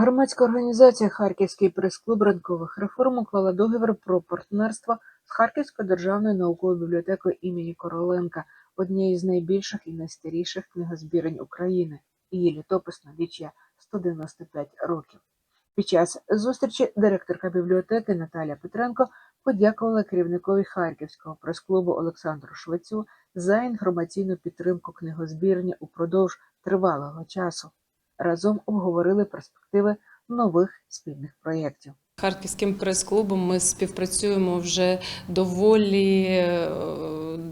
Громадська організація Харківський прес-клуб ранкових реформ уклала договір про партнерство з Харківською державною науковою бібліотекою імені Короленка, однією з найбільших і найстаріших книгозбірень України. Її літопис налічує 195 років. Під час зустрічі директорка бібліотеки Наталя Петренко подякувала керівникові Харківського прес-клубу Олександру Швецю за інформаційну підтримку книгозбірні упродовж тривалого часу. Разом обговорили перспективи нових спільних проєктів. Харківським прес-клубом ми співпрацюємо вже доволі е,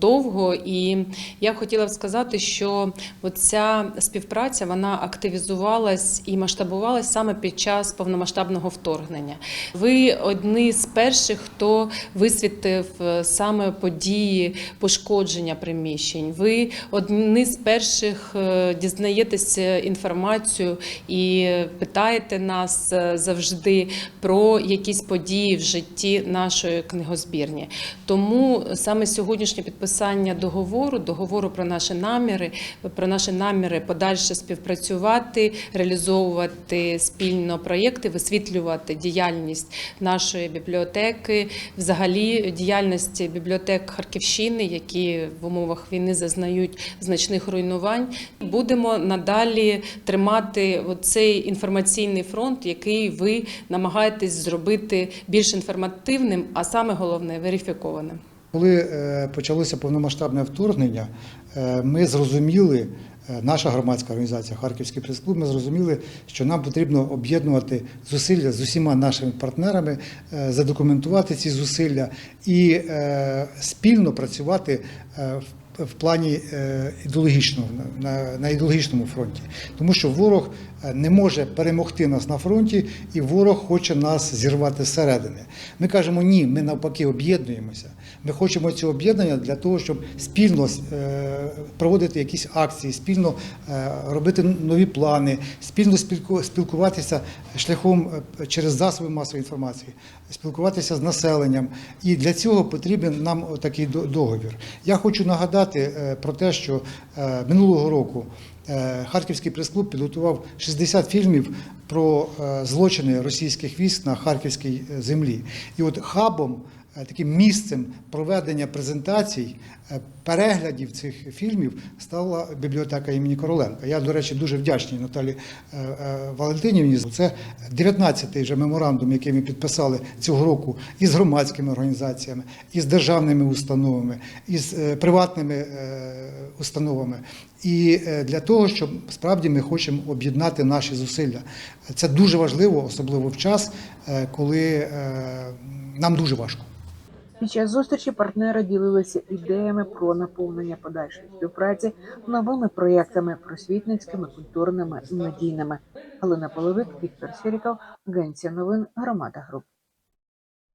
довго, і я хотіла б сказати, що ця співпраця вона активізувалась і масштабувалась саме під час повномасштабного вторгнення. Ви одні з перших, хто висвітив е, саме події пошкодження приміщень. Ви одні з перших е, дізнаєтеся інформацію і питаєте нас е, завжди про якісь події в житті нашої книгозбірні. Тому саме сьогоднішнє підписання договору, договору про наші наміри, про наші наміри подальше співпрацювати, реалізовувати спільно проєкти, висвітлювати діяльність нашої бібліотеки, взагалі діяльність бібліотек Харківщини, які в умовах війни зазнають значних руйнувань. Будемо надалі тримати цей інформаційний фронт, який ви намагаєтесь зробити більш інформативним, а саме головне верифікованим. Коли е, почалося повномасштабне вторгнення, е, ми зрозуміли, е, наша громадська організація Харківський прес-клуб, ми зрозуміли, що нам потрібно об'єднувати зусилля з усіма нашими партнерами, задокументувати ці зусилля і спільно працювати в в плані е, ідеологічного на, на ідеологічному фронті, тому що ворог е, не може перемогти нас на фронті, і ворог хоче нас зірвати зсередини. Ми кажемо ні, ми навпаки об'єднуємося. Ми хочемо цього об'єднання для того, щоб спільно е, проводити якісь акції, спільно робити нові плани, спільно спілкуватися шляхом через засоби масової інформації, спілкуватися з населенням. І для цього потрібен нам такий договір. Я хочу нагадати е, про те, що е, минулого року е, Харківський прес-клуб підготував 60 фільмів про злочини російських військ на харківській землі. І от хабом, таким місцем проведення презентацій, е, переглядів цих фільмів стала бібліотека імені Короленка. Я, до речі, дуже вдячний Наталі е, е, Валентинівні. Це 19-й вже меморандум, який ми підписали цього року із громадськими організаціями, із державними установами, із е, приватними е, установами. І е, для того, щоб справді ми хочемо об'єднати наші зусилля. Це дуже важливо, особливо в час, е, коли е, нам дуже важко. Під час зустрічі партнери ділилися ідеями про наповнення подальшої співпраці новими проєктами просвітницькими, культурними і медійними. Галина Половик, Віктор Сіріков, Агенція новин Громада Груп.